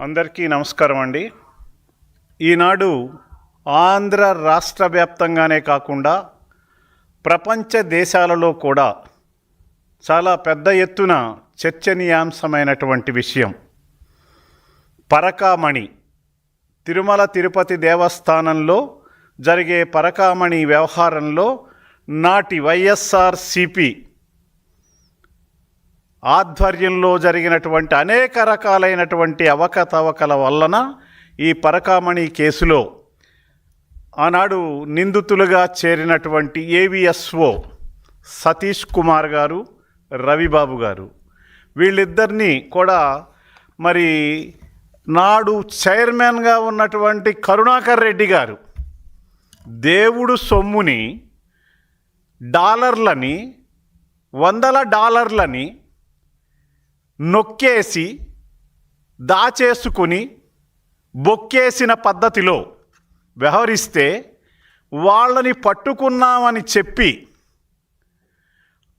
అందరికీ నమస్కారం అండి. ఈనాడు ఆంధ్ర రాష్ట్ర వ్యాప్తంగానే కాకుండా ప్రపంచ దేశాలలో కూడా చాలా పెద్ద ఎత్తున చర్చనీయాంశమైనటువంటి విషయం. పరకామణి తిరుమల తిరుపతి దేవస్థానంలో జరిగే పరకామణి వ్యవహారంలో నాటి వైఎస్ఆర్ సిపి ఆధ్వర్యంలో జరిగినటువంటి అనేక రకాలైనటువంటి అవకతవకల వలన ఈ పరకామణి కేసులో ఆనాడు నిందితులుగా చేరినటువంటి ఏవిఎస్ఓ సతీష్ కుమార్ గారు రవిబాబు గారు. వీళ్ళిద్దరినీ కూడా మరి నాడు చైర్మన్గా ఉన్నటువంటి కరుణాకర్ రెడ్డి గారు దేవుడు సొమ్ముని డాలర్లని వందల డాలర్లని నొక్కేసి దాచేసుకుని బొక్కేసిన పద్ధతిలో వ్యవహరిస్తే వాళ్ళని పట్టుకున్నామని చెప్పి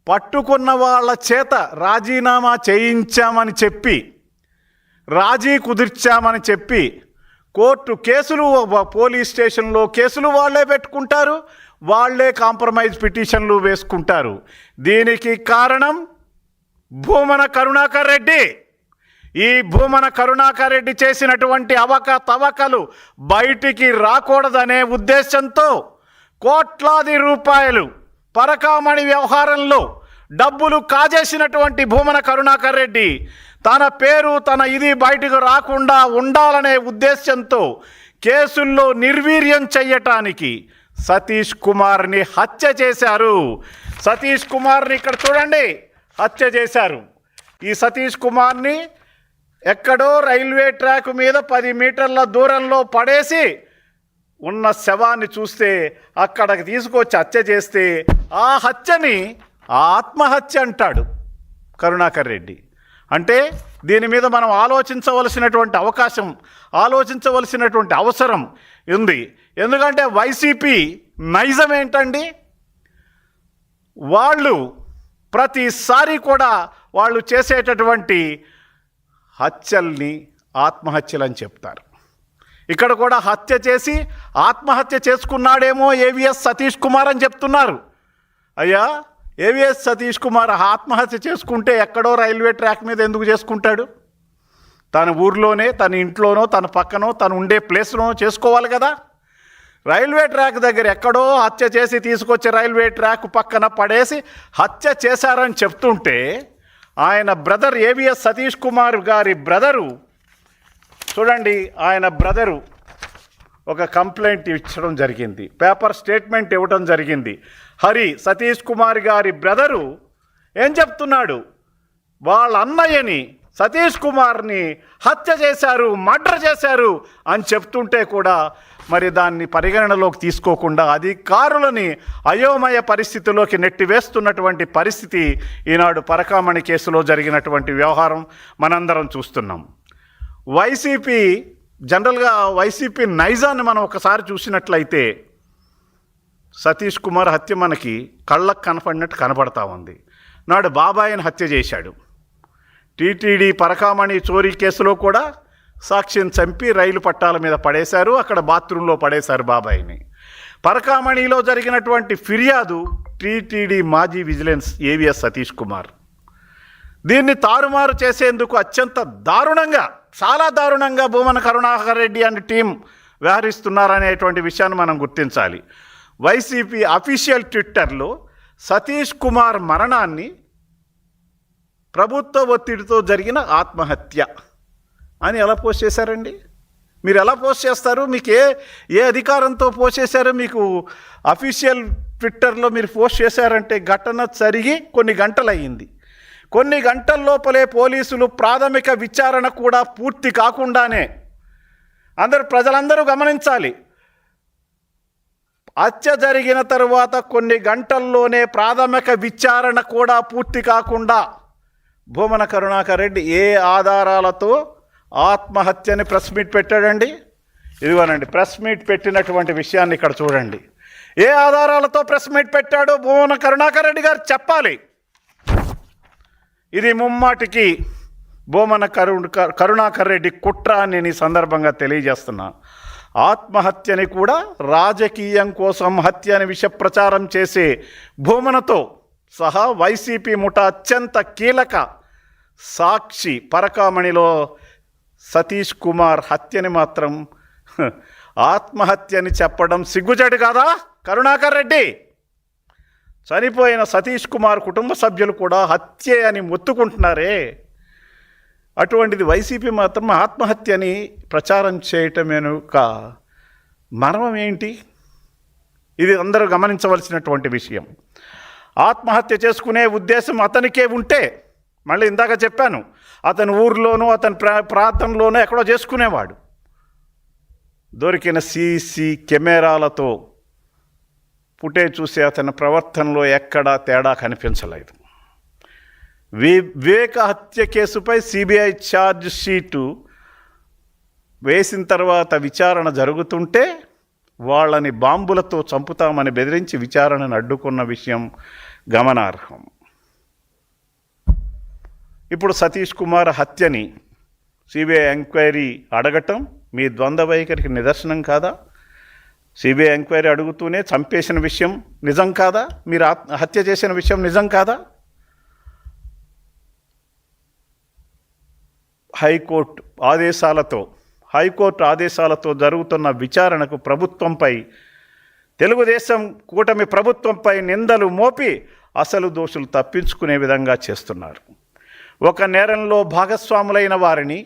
పట్టుకున్న వాళ్ళ చేత రాజీనామా చేయించామని చెప్పి రాజీ కుదిర్చామని చెప్పి కోర్టు కేసులు పోలీస్ స్టేషన్లో కేసులు వాళ్ళే పెట్టుకుంటారు వాళ్ళే కాంప్రమైజ్ పిటిషన్లు వేసుకుంటారు. దీనికి కారణం భూమన కరుణాకర్ రెడ్డి. ఈ భూమన కరుణాకర్ రెడ్డి చేసినటువంటి అవక తవకలు బయటికి రాకూడదనే ఉద్దేశంతో కోట్లాది రూపాయలు పరకామణి వ్యవహారంలో డబ్బులు కాజేసినటువంటి భూమన కరుణాకర్ రెడ్డి తన పేరు తన ఇది బయటకు రాకుండా ఉండాలనే ఉద్దేశంతో కేసుల్లో నిర్వీర్యం చెయ్యటానికి సతీష్ కుమార్ని హత్య చేశారు. సతీష్ కుమార్ని ఇక్కడ చూడండి. హత్య చేశారు. ఈ సతీష్ కుమార్ని ఎక్కడో రైల్వే ట్రాక్ మీద పది మీటర్ల దూరంలో పడేసి ఉన్న శవాన్ని చూస్తే అక్కడికి తీసుకొచ్చి హత్య చేస్తే ఆ హత్యని ఆత్మహత్య అంటాడు కరుణాకర్ రెడ్డి. అంటే దీని మీద మనం ఆలోచించవలసినటువంటి అవకాశం ఆలోచించవలసినటువంటి అవసరం ఉంది. ఎందుకంటే వైసీపీ నైజం ఏంటండి? వాళ్ళు ప్రతిసారి కూడా వాళ్ళు చేసేటటువంటి హత్యల్ని ఆత్మహత్యలు అని చెప్తారు. ఇక్కడ కూడా హత్య చేసి ఆత్మహత్య చేసుకున్నాడేమో ఏవిఎస్ సతీష్ కుమార్ అని చెప్తున్నారు. అయ్యా ఏవిఎస్ సతీష్ కుమార్ ఆత్మహత్య చేసుకుంటే ఎక్కడో రైల్వే ట్రాక్ మీద ఎందుకు చేసుకుంటాడు? తన ఊర్లోనే తన ఇంట్లోనో తన పక్కనో తను ఉండే ప్లేస్లోనో చేసుకోవాలి కదా? రైల్వే ట్రాక్ దగ్గర ఎక్కడో హత్య చేసి తీసుకొచ్చి రైల్వే ట్రాక్ పక్కన పడేసి హత్య చేశారని చెప్తుంటే ఆయన బ్రదర్ ఏవిఎస్ సతీష్ కుమార్ గారి బ్రదరు చూడండి ఆయన బ్రదరు ఒక కంప్లైంట్ ఇచ్చడం జరిగింది. పేపర్ స్టేట్మెంట్ ఇవ్వడం జరిగింది. హరి సతీష్ కుమార్ గారి బ్రదరు ఏం చెప్తున్నాడు? వాళ్ళ అన్నయ్యని సతీష్ కుమార్ని హత్య చేశారు మర్డర్ చేశారు అని చెప్తుంటే కూడా మరి దాన్ని పరిగణనలోకి తీసుకోకుండా అధికారులని అయోమయ పరిస్థితిలోకి నెట్టివేస్తున్నటువంటి పరిస్థితి ఈనాడు పరకామణి కేసులో జరిగినటువంటి వ్యవహారం మనందరం చూస్తున్నాం. వైసీపీ జనరల్గా వైసీపీ నైజాన్ని మనం ఒకసారి చూసినట్లయితే సతీష్ కుమార్ హత్య మనకి కళ్ళకు కనపడినట్టు కనపడతా ఉంది. నాడు బాబాయిని హత్య చేశాడు. టీటీడీ పరకామణి చోరీ కేసులో కూడా సాక్షిని చంపి రైలు పట్టాల మీద పడేశారు. అక్కడ బాత్రూంలో పడేశారు బాబాయిని. పరకామణిలో జరిగినటువంటి ఫిర్యాదు టీటీడీ మాజీ విజిలెన్స్ ఏవిఎస్ సతీష్ కుమార్. దీన్ని తారుమారు చేసేందుకు అత్యంత దారుణంగా చాలా దారుణంగా భూమన కరుణాకర్ రెడ్డి అండ్ టీం వ్యవహరిస్తున్నారనేటువంటి విషయాన్ని మనం గుర్తించాలి. వైసీపీ అఫీషియల్ ట్విట్టర్లో సతీష్ కుమార్ మరణాన్ని ప్రభుత్వ ఒత్తిడితో జరిగిన ఆత్మహత్య అని ఎలా పోస్ట్ చేశారండి? మీరు ఎలా పోస్ట్ చేస్తారు? మీకు ఏ ఏ అధికారంతో పోస్ట్ చేశారో? మీకు అఫీషియల్ ట్విట్టర్లో మీరు పోస్ట్ చేశారంటే ఘటన జరిగి కొన్ని గంటలు అయ్యింది కొన్ని గంటల లోపలే పోలీసులు ప్రాథమిక విచారణ కూడా పూర్తి కాకుండానే అందరు ప్రజలందరూ గమనించాలి. హత్య జరిగిన తరువాత కొన్ని గంటల్లోనే ప్రాథమిక విచారణ కూడా పూర్తి కాకుండా భూమన కరుణాకర్ రెడ్డి ఏ ఆధారాలతో ఆత్మహత్యని ప్రెస్ మీట్ పెట్టాడండి? ఇదిగోనండి ప్రెస్ మీట్ పెట్టినటువంటి విషయాన్ని ఇక్కడ చూడండి. ఏ ఆధారాలతో ప్రెస్ మీట్ పెట్టాడో భువన కరుణాకర్ రెడ్డి గారు? చెప్పాలి. ఇది ముమ్మాటికి భూమన కరుణ కరుణాకర్ రెడ్డి కుట్ర అని నేను ఈ సందర్భంగా తెలియజేస్తున్నా. ఆత్మహత్యని కూడా రాజకీయం కోసం హత్య అని విష ప్రచారం చేసే భూమనతో సహా వైసీపీ ముఠ అత్యంత కీలక సాక్షి పరకామణిలో సతీష్ కుమార్ హత్యని మాత్రం ఆత్మహత్యని చెప్పడం సిగ్గుజడు కాదా? కరుణాకర్ రెడ్డి! చనిపోయిన సతీష్ కుమార్ కుటుంబ సభ్యులు కూడా హత్యే అని మొత్తుకుంటున్నారే. అటువంటిది వైసీపీ మాత్రం ఆత్మహత్యని ప్రచారం చేయటమేనుక మర్మం ఏంటి ఇది అందరూ గమనించవలసినటువంటి విషయం. ఆత్మహత్య చేసుకునే ఉద్దేశం అతనికే ఉంటే మళ్ళీ ఇందాక చెప్పాను అతని ఊర్లోనూ అతని ప్రా ప్రాంతంలోనూ ఎక్కడో చేసుకునేవాడు. దొరికిన సీసీ కెమెరాలతో పుట్టే చూసే అతని ప్రవర్తనలో ఎక్కడా తేడా కనిపించలేదు. వివేక హత్య కేసుపై సిబిఐ ఛార్జ్ షీటు వేసిన తర్వాత విచారణ జరుగుతుంటే వాళ్ళని బాంబులతో చంపుతామని బెదిరించి విచారణను అడ్డుకున్న విషయం గమనార్హం. ఇప్పుడు సతీష్ కుమార్ హత్యని సిబిఐ ఎంక్వైరీ అడగటం మీ ద్వంద్వ వైఖరికి నిదర్శనం కాదా? సిబిఐ ఎంక్వైరీ అడుగుతూనే చంపేసిన విషయం నిజం కాదా? మీరు హత్య చేసిన విషయం నిజం కాదా? హైకోర్టు ఆదేశాలతో హైకోర్టు ఆదేశాలతో జరుగుతున్న విచారణకు ప్రభుత్వంపై తెలుగుదేశం కూటమి ప్రభుత్వంపై నిందలు మోపి అసలు దోషులు తప్పించుకునే విధంగా చేస్తున్నారు. ఒక నేరంలో భాగస్వాములైన వారిని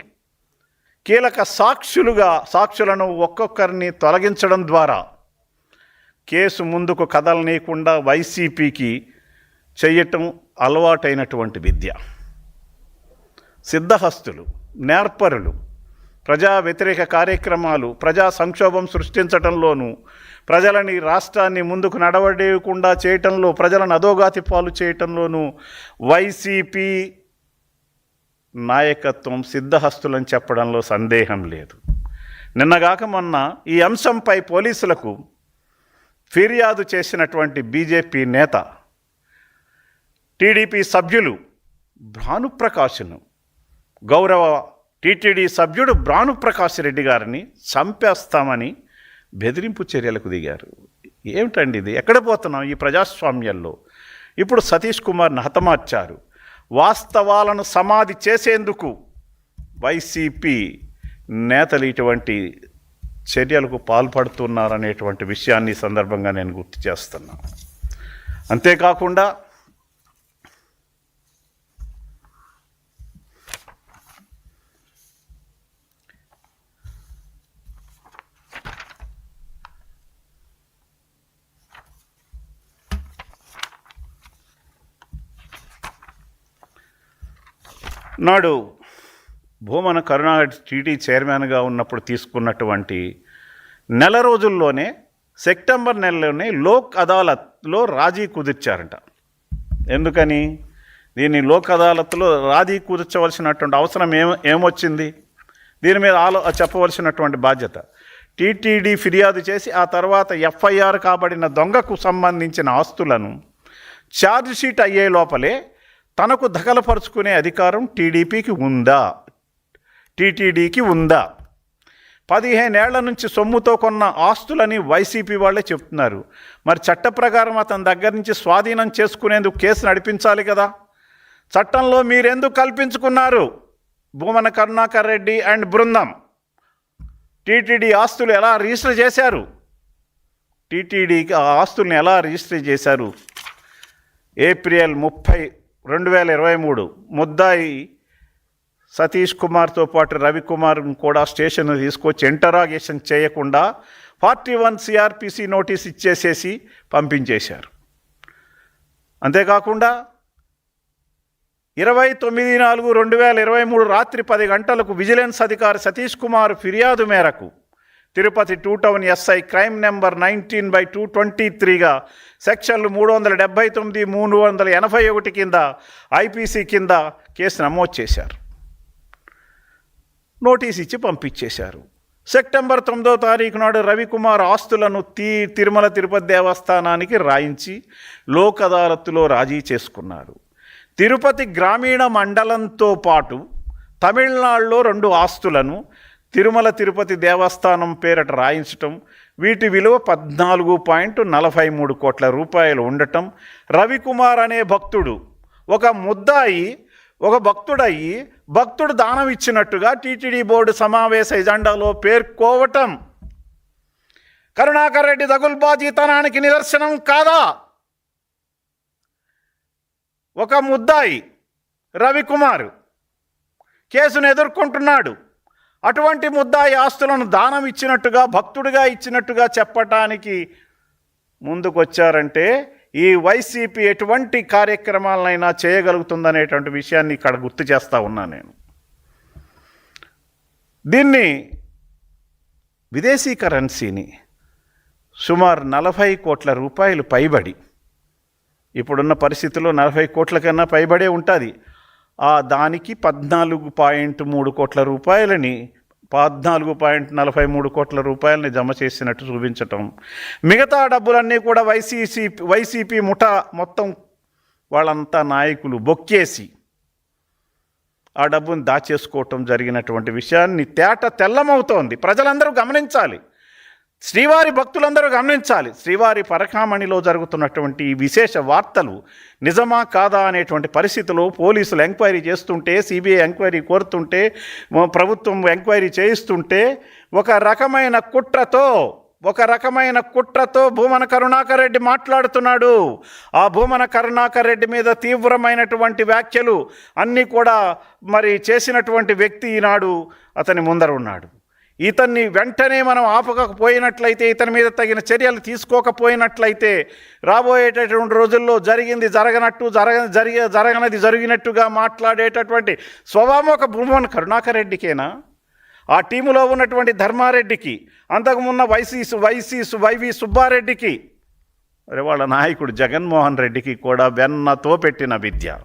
కీలక సాక్షులుగా సాక్షులను ఒక్కొక్కరిని తొలగించడం ద్వారా కేసు ముందుకు కదలనీయకుండా వైసీపీకి చెయ్యటం అలవాటైనటువంటి విద్య. సిద్ధహస్తులు నేర్పరులు ప్రజా వ్యతిరేక కార్యక్రమాలు ప్రజా సంక్షోభం సృష్టించటంలోనూ ప్రజలని రాష్ట్రాన్ని ముందుకు నడవడేయకుండా చేయటంలో ప్రజలను అధోగాతి పాలు చేయటంలోనూ వైసీపీ నాయకత్వం సిద్ధహస్తులని చెప్పడంలో సందేహం లేదు. నిన్నగాక మొన్న ఈ అంశంపై పోలీసులకు ఫిర్యాదు చేసినటువంటి బీజేపీ నేత టీడీపీ సభ్యులు భానుప్రకాష్ను గౌరవ టీటీడీ సభ్యుడు భానుప్రకాష్ రెడ్డి గారిని చంపేస్తామని బెదిరింపు చర్యలకు దిగారు. ఏమిటండి ఇది? ఎక్కడ పోతున్నాం ఈ ప్రజాస్వామ్యంలో? ఇప్పుడు సతీష్ కుమార్ని హతమార్చారు. వాస్తవాలను సమాధి చేసేందుకు వైసీపీ నేతలు ఇటువంటి చర్యలకు పాల్పడుతున్నారనేటువంటి విషయాన్ని సందర్భంగా నేను గుర్తు చేస్తున్నాను అంతేకాకుండా నాడు భూమన కరుణా టీటీ చైర్మన్గా ఉన్నప్పుడు తీసుకున్నటువంటి నెల రోజుల్లోనే సెప్టెంబర్ నెలలోనే లోక్ అదాలత్లో రాజీ కుదిర్చారంట. ఎందుకని? దీన్ని లోక్ అదాలత్లో రాజీ కుదిర్చవలసినటువంటి అవసరం ఏం ఏమొచ్చింది? దీని మీద ఆలో చెప్పవలసినటువంటి బాధ్యత. టీటీడీ ఫిర్యాదు చేసి ఆ తర్వాత ఎఫ్ఐఆర్ కాబడిన దొంగకు సంబంధించిన ఆస్తులను ఛార్జ్ షీట్ అయ్యే లోపలే తనకు దఖలపరుచుకునే అధికారం టీడీపీకి ఉందా? టీటీడీకి ఉందా? పదిహేనేళ్ళ నుంచి సొమ్ముతో కొన్న ఆస్తులని వైసీపీ వాళ్ళే చెప్తున్నారు. మరి చట్ట ప్రకారం అతని దగ్గర నుంచి స్వాధీనం చేసుకునేందుకు కేసు నడిపించాలి కదా. చట్టంలో మీరెందుకు కల్పించుకున్నారు? భూమన కరుణాకర్ రెడ్డి అండ్ బృందం. టీటీడీ ఆస్తులు ఎలా రిజిస్టర్ చేశారు? టీటీడీకి ఆ ఆస్తుల్ని ఎలా రిజిస్టర్ చేశారు? ఏప్రిల్ ముప్పై రెండు వేల ఇరవై మూడు ముద్దాయి సతీష్ కుమార్తో పాటు రవికుమార్ కూడా స్టేషన్ తీసుకొచ్చి ఇంటరాగేషన్ చేయకుండా ఫార్టీ వన్ సిఆర్పిసి నోటీస్ ఇచ్చేసేసి పంపించేశారు. అంతేకాకుండా ఇరవై తొమ్మిది నాలుగు రెండు వేల ఇరవై మూడు రాత్రి పది గంటలకు విజిలెన్స్ అధికారి సతీష్ కుమార్ ఫిర్యాదు మేరకు Tirupati two town SI crime number nineteen by two twenty త్రీగా సెక్షన్లు మూడు వందల డెబ్బై తొమ్మిది మూడు వందల ఎనభై ఒకటి కింద ఐపీసీ కింద కేసు నమోదు చేశారు. నోటీస్ ఇచ్చి పంపించేశారు. సెప్టెంబర్ తొమ్మిదో తారీఖు నాడు రవికుమార్ ఆస్తులను తీ తిరుమల తిరుపతి దేవస్థానానికి రాయించి లోక్ అదాలత్తులో రాజీ చేసుకున్నారు తిరుపతి గ్రామీణ మండలంతో పాటు తమిళనాడులో రెండు ఆస్తులను తిరుమల తిరుపతి దేవస్థానం పేరట రాయించటం వీటి విలువ పద్నాలుగు పాయింట్ నలభై మూడు కోట్ల రూపాయలు ఉండటం రవికుమార్ అనే భక్తుడు ఒక ముద్దాయి ఒక భక్తుడయ్యి భక్తుడు దానం ఇచ్చినట్టుగా టీటీడీ బోర్డు సమావేశ ఎజెండాలో పేర్కోవటం. కరుణాకర్ రెడ్డి దగుల్బాజీతనానికి నిదర్శనం కాదా? ఒక ముద్దాయి రవికుమార్ కేసును ఎదుర్కొంటున్నాడు. అటువంటి ముద్దాయి ఆస్తులను దానం ఇచ్చినట్టుగా భక్తుడిగా ఇచ్చినట్టుగా చెప్పటానికి ముందుకొచ్చారంటే ఈ వైసీపీ ఎటువంటి కార్యక్రమాలనైనా చేయగలుగుతుందనేటువంటి విషయాన్ని ఇక్కడ గుర్తు చేస్తా ఉన్నా నేను. దీన్ని విదేశీ కరెన్సీని సుమారు నలభై కోట్ల రూపాయలు పైబడి ఇప్పుడున్న పరిస్థితుల్లో నలభై కోట్ల కన్నా పైబడే ఉంటుంది. ఆ దానికి పద్నాలుగు పాయింట్ మూడు కోట్ల రూపాయలని పద్నాలుగు పాయింట్ నలభై మూడు కోట్ల రూపాయలని జమ చేసినట్టు చూపించటం. మిగతా డబ్బులన్నీ కూడా వైసీసీ వైసీపీ ముఠా మొత్తం వాళ్ళంతా నాయకులు బొక్కేసి ఆ డబ్బును దాచేసుకోవటం జరిగినటువంటి విషయాన్ని తేట తెల్లమవుతోంది. ప్రజలందరూ గమనించాలి. శ్రీవారి భక్తులందరూ గమనించాలి. శ్రీవారి పరకామణిలో జరుగుతున్నటువంటి విశేష వార్తలు నిజమా కాదా అనేటువంటి పరిస్థితిలో పోలీసులు ఎంక్వైరీ చేస్తుంటే సిబిఐ ఎంక్వైరీ కోరుతుంటే ప్రభుత్వం ఎంక్వైరీ చేయిస్తుంటే ఒక రకమైన కుట్రతో ఒక రకమైన కుట్రతో భూమన కరుణాకర్ రెడ్డి మాట్లాడుతున్నాడు. ఆ భూమన కరుణాకర్ రెడ్డి మీద తీవ్రమైనటువంటి వ్యాఖ్యలు అన్నీ కూడా మరి చేసినటువంటి వ్యక్తి ఈనాడు అతని ముందర ఉన్నాడు. ఇతన్ని వెంటనే మనం ఆపకపోయినట్లయితే ఇతని మీద తగిన చర్యలు తీసుకోకపోయినట్లయితే రాబోయేటటువంటి రోజుల్లో జరిగింది జరగనట్టు జరగ జరిగే జరగనది జరిగినట్టుగా మాట్లాడేటటువంటి స్వభావం ఒక భూమన్ కరుణాకర్ రెడ్డికేనా? ఆ టీములో ఉన్నటువంటి ధర్మారెడ్డికి అంతకుమున్న వైసీ వైసీ వైవి సుబ్బారెడ్డికి అరే వాళ్ళ నాయకుడు జగన్మోహన్ రెడ్డికి కూడా వెన్నతో పెట్టిన విద్య.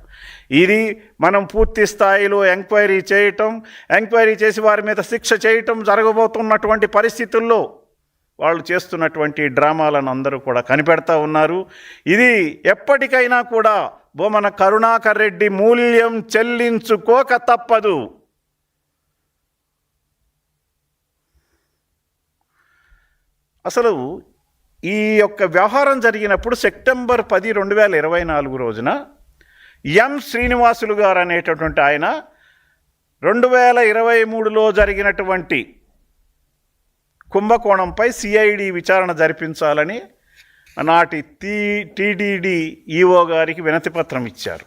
ఇది మనం పూర్తి స్థాయిలో ఎంక్వైరీ చేయటం ఎంక్వైరీ చేసి వారి మీద శిక్ష చేయటం జరగబోతున్నటువంటి పరిస్థితుల్లో వాళ్ళు చేస్తున్నటువంటి డ్రామాలను అందరూ కూడా కనిపెడతా ఉన్నారు. ఇది ఎప్పటికైనా కూడా బొమ్మన కరుణాకర్ రెడ్డి మూల్యం చెల్లించుకోక తప్పదు. అసలు ఈ యొక్క వ్యవహారం జరిగినప్పుడు సెప్టెంబర్ పది రెండు వేల ఇరవై నాలుగు రోజున ఎం శ్రీనివాసులు గారు అనేటటువంటి ఆయన రెండు వేల ఇరవై మూడులో జరిగినటువంటి కుంభకోణంపై సిఐడి విచారణ జరిపించాలని నాటి టీ టీడీడీ ఈఓ గారికి వినతిపత్రం ఇచ్చారు.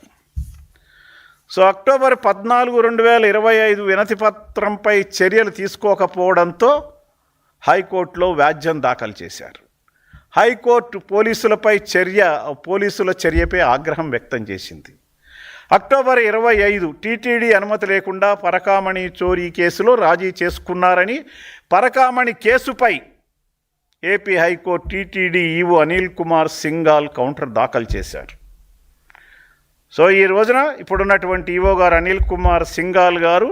సో అక్టోబర్ పద్నాలుగు రెండు వేల ఇరవై ఐదు వినతిపత్రంపై చర్యలు తీసుకోకపోవడంతో హైకోర్టులో వ్యాజ్యం దాఖలు చేశారు. హైకోర్టు పోలీసులపై చర్య పోలీసుల చర్యపై ఆగ్రహం వ్యక్తం చేసింది. అక్టోబర్ ఇరవై ఐదు టీటీడీ అనుమతి లేకుండా పరకామణి చోరీ కేసులో రాజీ చేసుకున్నారని పరకామణి కేసుపై AP high court TTD EO Anil Kumar Singhal counter దాఖలు చేశారు. సో ఈ రోజున ఇప్పుడున్నటువంటి ఈవో గారు అనిల్ కుమార్ సింగాల్ గారు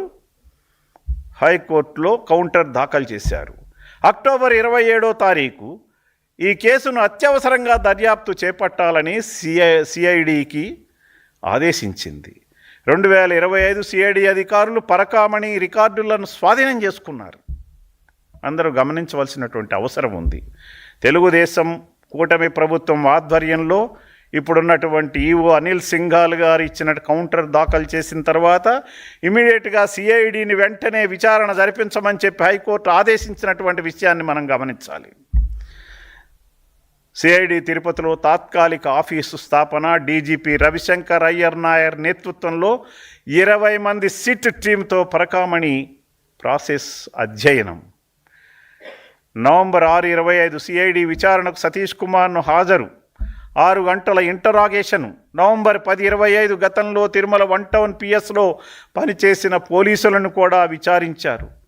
హైకోర్టులో కౌంటర్ దాఖలు చేశారు. అక్టోబర్ ఇరవై ఏడో తారీఖు ఈ కేసును అత్యవసరంగా దర్యాప్తు చేపట్టాలని సిఐ సిఐడికి ఆదేశించింది. రెండు వేల ఇరవై ఐదు సిఐడి అధికారులు పరకామణి రికార్డులను స్వాధీనం చేసుకున్నారు. అందరూ గమనించవలసినటువంటి అవసరం ఉంది. తెలుగుదేశం కూటమి ప్రభుత్వం ఆధ్వర్యంలో ఇప్పుడున్నటువంటి ఈవో అనిల్ సింఘాల్ గారు ఇచ్చిన కౌంటర్ దాఖలు చేసిన తర్వాత ఇమీడియట్గా సిఐడిని వెంటనే విచారణ జరిపించమని చెప్పి హైకోర్టు ఆదేశించినటువంటి విషయాన్ని మనం గమనించాలి. సిఐడి తిరుపతిలో తాత్కాలిక ఆఫీసు స్థాపన డీజీపీ రవిశంకర్ అయ్యర్ నాయర్ నేతృత్వంలో ఇరవై మంది సిట్ టీంతో పరకామణి ప్రాసెస్ అధ్యయనం. నవంబర్ ఆరు ఇరవై ఐదు సిఐడి విచారణకు సతీష్ కుమార్ను హాజరు. ఆరు గంటల ఇంటరాగేషన్. నవంబర్ పది ఇరవై ఐదు గతంలో తిరుమల వన్ టౌన్ పిఎస్లో పనిచేసిన పోలీసులను కూడా విచారించారు.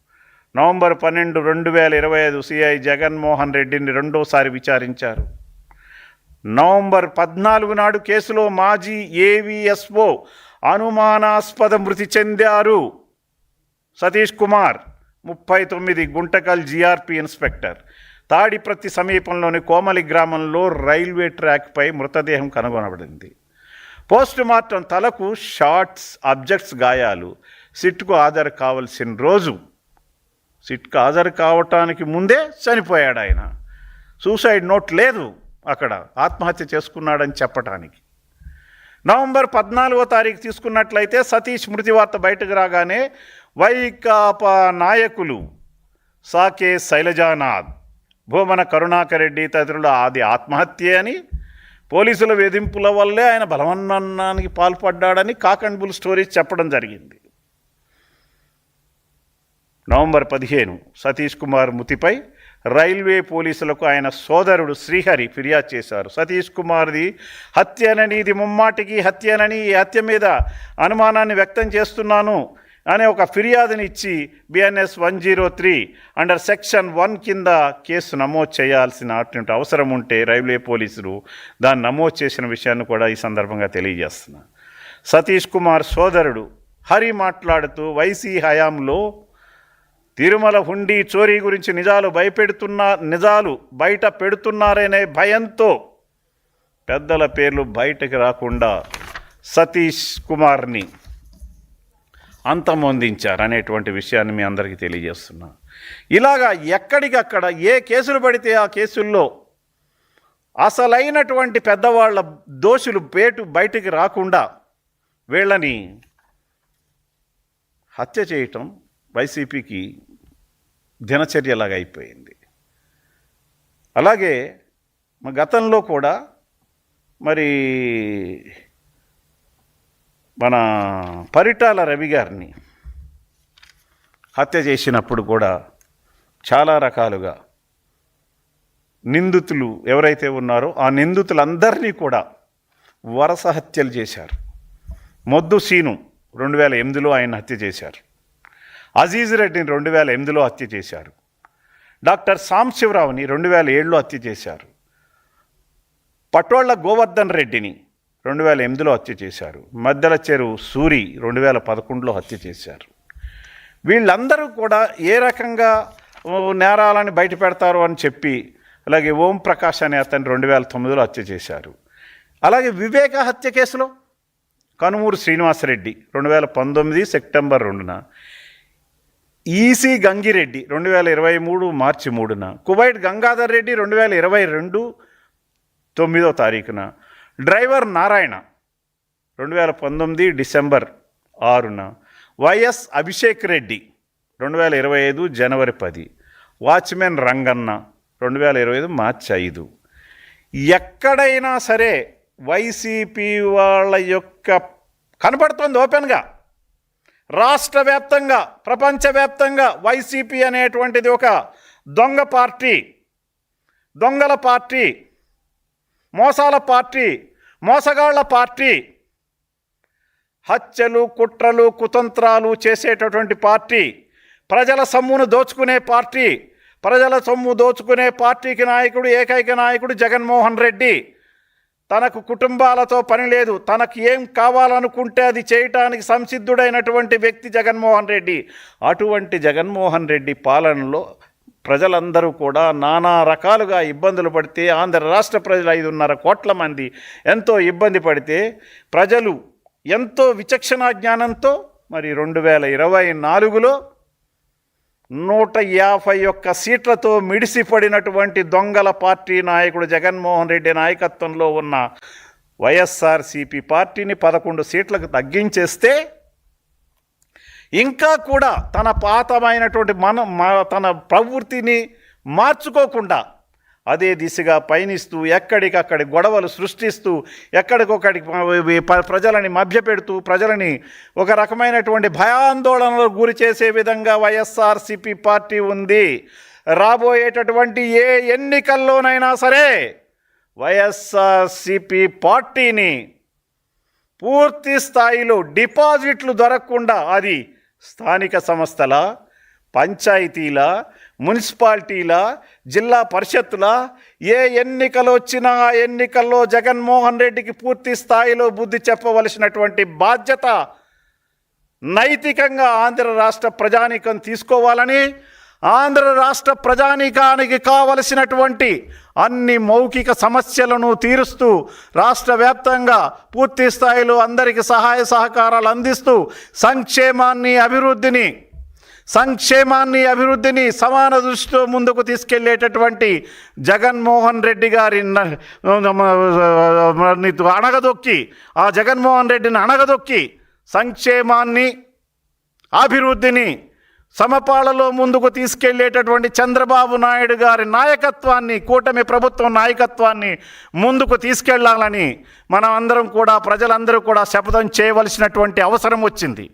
నవంబర్ పన్నెండు రెండు వేల ఇరవై ఐదు సిఐ జగన్మోహన్ రెడ్డిని రెండోసారి విచారించారు. నవంబర్ పద్నాలుగు నాడు కేసులో మాజీ ఏవిఎస్ఓ అనుమానాస్పద మృతి చెందారు. సతీష్ కుమార్ ముప్పై తొమ్మిది గుంటకల్ జీఆర్పీ ఇన్స్పెక్టర్. తాడిప్రతి సమీపంలోని కోమలి గ్రామంలో రైల్వే ట్రాక్పై మృతదేహం కనుగొనబడింది. పోస్ట్ మార్టం తలకు షార్ట్స్ అబ్జెక్ట్స్ గాయాలు. సిట్కు ఆధారు కావలసిన రోజు సిట్ హాజరు కావటానికి ముందే చనిపోయాడు ఆయన. సూసైడ్ నోట్ లేదు అక్కడ. ఆత్మహత్య చేసుకున్నాడని చెప్పటానికి. నవంబర్ పద్నాలుగో తారీఖు తీసుకున్నట్లయితే సతీష్ మృతి వార్త బయటకు రాగానే వైకాపా నాయకులు సాకే శైలజానాథ్ భూమన కరుణాకర్ రెడ్డి తదితరులు అది ఆత్మహత్య అని పోలీసుల వేధింపుల వల్లే ఆయన బలవన్నానికి పాల్పడ్డాడని కాక్ అండ్ బుల్ స్టోరీస్ చెప్పడం జరిగింది. నవంబర్ పదిహేను సతీష్ కుమార్ మృతిపై రైల్వే పోలీసులకు ఆయన సోదరుడు శ్రీహరి ఫిర్యాదు చేశారు. సతీష్ కుమార్ది హత్యనని ఇది ముమ్మాటికి హత్యనని ఈ హత్య మీద అనుమానాన్ని వ్యక్తం చేస్తున్నాను అనే ఒక ఫిర్యాదుని ఇచ్చి BNS one zero three under section one కింద కేసు నమోదు చేయాల్సిన అటువంటి అవసరం ఉంటే రైల్వే పోలీసులు దాన్ని నమోదు చేసిన విషయాన్ని కూడా ఈ సందర్భంగా తెలియజేస్తున్నా సతీష్ కుమార్ సోదరుడు హరి మాట్లాడుతూ వైసీ హయాంలో తిరుమల హుండీ చోరీ గురించి నిజాలు భయపెడుతున్నా నిజాలు బయట పెడుతున్నారనే భయంతో పెద్దల పేర్లు బయటకు రాకుండా సతీష్ కుమార్ని అంతమొందించారు అనేటువంటి విషయాన్ని మీ అందరికీ తెలియజేస్తున్నా. ఇలాగా ఎక్కడికక్కడ ఏ కేసులు పడితే ఆ కేసుల్లో అసలైనటువంటి పెద్దవాళ్ళ దోషులు పేటు బయటికి రాకుండా వీళ్ళని హత్య చేయటం వైసీపీకి దినచర్యలాగా అయిపోయింది. అలాగే మా గతంలో కూడా మరి మన పరిటాల రవి గారిని హత్య చేసినప్పుడు కూడా చాలా రకాలుగా నిందితులు ఎవరైతే ఉన్నారో ఆ నిందితులందరినీ కూడా వరస హత్యలు చేశారు. మొద్దు సీను రెండు వేల ఎనిమిదిలో ఆయన హత్య చేశారు. అజీజ్ రెడ్డిని రెండు వేల ఎనిమిదిలో హత్య చేశారు. డాక్టర్ సాంశివరావుని రెండు వేల ఏడులో హత్య చేశారు. పటోళ్ళ గోవర్ధన్ రెడ్డిని రెండు వేల ఎనిమిదిలో హత్య చేశారు. మద్దెల చెరువు సూరి రెండు వేల పదకొండులో హత్య చేశారు. వీళ్ళందరూ కూడా ఏ రకంగా నేరాలని బయట పెడతారు అని చెప్పి అలాగే ఓం ప్రకాష్ అనే అతన్ని రెండు వేల తొమ్మిదిలో హత్య చేశారు. అలాగే వివేక హత్య కేసులో కనుమూరు శ్రీనివాసరెడ్డి రెండు వేల పంతొమ్మిది సెప్టెంబర్ రెండున ఈసీ గంగిరెడ్డి రెండు వేల ఇరవై మూడు మార్చి మూడున కువైట్ గంగాధర్ రెడ్డి రెండు వేల ఇరవై రెండు తొమ్మిదో తారీఖున డ్రైవర్ నారాయణ రెండు వేల పంతొమ్మిది డిసెంబర్ ఆరున వైఎస్ అభిషేక్ రెడ్డి రెండు వేల ఇరవై ఐదు జనవరి పది వాచ్మెన్ రంగన్న రెండు వేల ఇరవై ఐదు మార్చి ఐదు. ఎక్కడైనా సరే వైసీపీ వాళ్ళ యొక్క కనపడుతుంది ఓపెన్గా. రాష్ట్ర వ్యాప్తంగా ప్రపంచవ్యాప్తంగా వైసీపీ అనేటువంటిది ఒక దొంగ పార్టీ. దొంగల పార్టీ మోసాల పార్టీ మోసగాళ్ళ పార్టీ. హత్యలు కుట్రలు కుతంత్రాలు చేసేటటువంటి పార్టీ. ప్రజల సొమ్మును దోచుకునే పార్టీ. ప్రజల సొమ్ము దోచుకునే పార్టీకి నాయకుడు ఏకైక నాయకుడు జగన్మోహన్ రెడ్డి. తనకు కుటుంబాలతో పని లేదు. తనకు ఏం కావాలనుకుంటే అది చేయటానికి సంసిద్ధుడైనటువంటి వ్యక్తి జగన్మోహన్ రెడ్డి. అటువంటి జగన్మోహన్ రెడ్డి పాలనలో ప్రజలందరూ కూడా నానా రకాలుగా ఇబ్బందులు పడితే ఆంధ్ర రాష్ట్ర ప్రజలు ఐదున్నర కోట్ల మంది ఎంతో ఇబ్బంది పడితే ప్రజలు ఎంతో విచక్షణా జ్ఞానంతో మరి రెండు వేల ఇరవై నాలుగులో నూట యాభై ఒక్క సీట్లతో మిడిసిపడినటువంటి దొంగల పార్టీ నాయకుడు జగన్మోహన్ రెడ్డి నాయకత్వంలో ఉన్న వైఎస్ఆర్సీపీ పార్టీని పదకొండు సీట్లకు తగ్గించేస్తే ఇంకా కూడా తన పాతమైనటువంటి మన మ- తన ప్రవృత్తిని మార్చుకోకుండా అదే దిశగా పయనిస్తూ ఎక్కడికక్కడి గొడవలు సృష్టిస్తూ ఎక్కడికొక్కడికి ప్రజలని మభ్యపెడుతూ ప్రజలని ఒక రకమైనటువంటి భయాందోళనలకు గురి చేసే విధంగా వైఎస్ఆర్సిపి పార్టీ ఉంది. రాబోయేటటువంటి ఏ ఎన్నికల్లోనైనా సరే వైఎస్ఆర్సిపి పార్టీని పూర్తి స్థాయిలో డిపాజిట్లు దొరకకుండా అది స్థానిక సంస్థల పంచాయతీల మున్సిపాలిటీల జిల్లా పరిషత్తుల ఏ ఎన్నికలు వచ్చినా ఆ ఎన్నికల్లో జగన్మోహన్ రెడ్డికి పూర్తి స్థాయిలో బుద్ధి చెప్పవలసినటువంటి బాధ్యత నైతికంగా ఆంధ్ర రాష్ట్ర ప్రజానీకం తీసుకోవాలని ఆంధ్ర రాష్ట్ర ప్రజానీకానికి కావలసినటువంటి అన్ని మౌఖిక సమస్యలను తీరుస్తూ రాష్ట్ర వ్యాప్తంగా పూర్తి స్థాయిలో అందరికీ సహాయ సహకారాలు అందిస్తూ సంక్షేమాన్ని అభివృద్ధిని సంక్షేమాన్ని అభివృద్ధిని సమాన దృష్టితో ముందుకు తీసుకెళ్ళేటటువంటి జగన్మోహన్ రెడ్డి గారి అణగదొక్కి ఆ జగన్మోహన్ రెడ్డిని అణగదొక్కి సంక్షేమాన్ని అభివృద్ధిని సమపాళలో ముందుకు తీసుకెళ్ళేటటువంటి చంద్రబాబు నాయుడు గారి నాయకత్వాన్ని కూటమి ప్రభుత్వం నాయకత్వాన్ని ముందుకు తీసుకెళ్ళాలని మనం అందరం కూడా ప్రజలందరూ కూడా శపథం చేయవలసినటువంటి అవసరం వచ్చింది.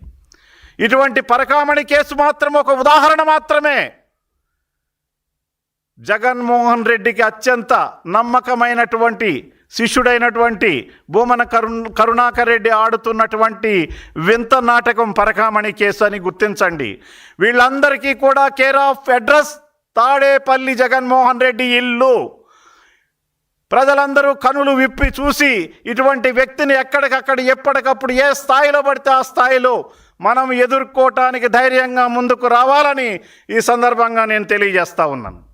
ఇటువంటి పరకామణి కేసు మాత్రం ఒక ఉదాహరణ మాత్రమే. జగన్మోహన్ రెడ్డికి అత్యంత నమ్మకమైనటువంటి శిష్యుడైనటువంటి భూమన కరుణ్ కరుణాకర్ రెడ్డి ఆడుతున్నటువంటి వింత నాటకం పరకామణి కేసు అని గుర్తించండి. వీళ్ళందరికీ కూడా care of address Tadepalli Jaganmohan Reddy ఇల్లు. ప్రజలందరూ కనులు విప్పి చూసి ఇటువంటి వ్యక్తిని ఎక్కడికక్కడ ఎప్పటికప్పుడు ఏ స్థాయిలో పడితే ఆ స్థాయిలో మనం ఎదుర్కోవటానికి ధైర్యంగా ముందుకు రావాలని ఈ సందర్భంగా నేను తెలియజేస్తా ఉన్నాను.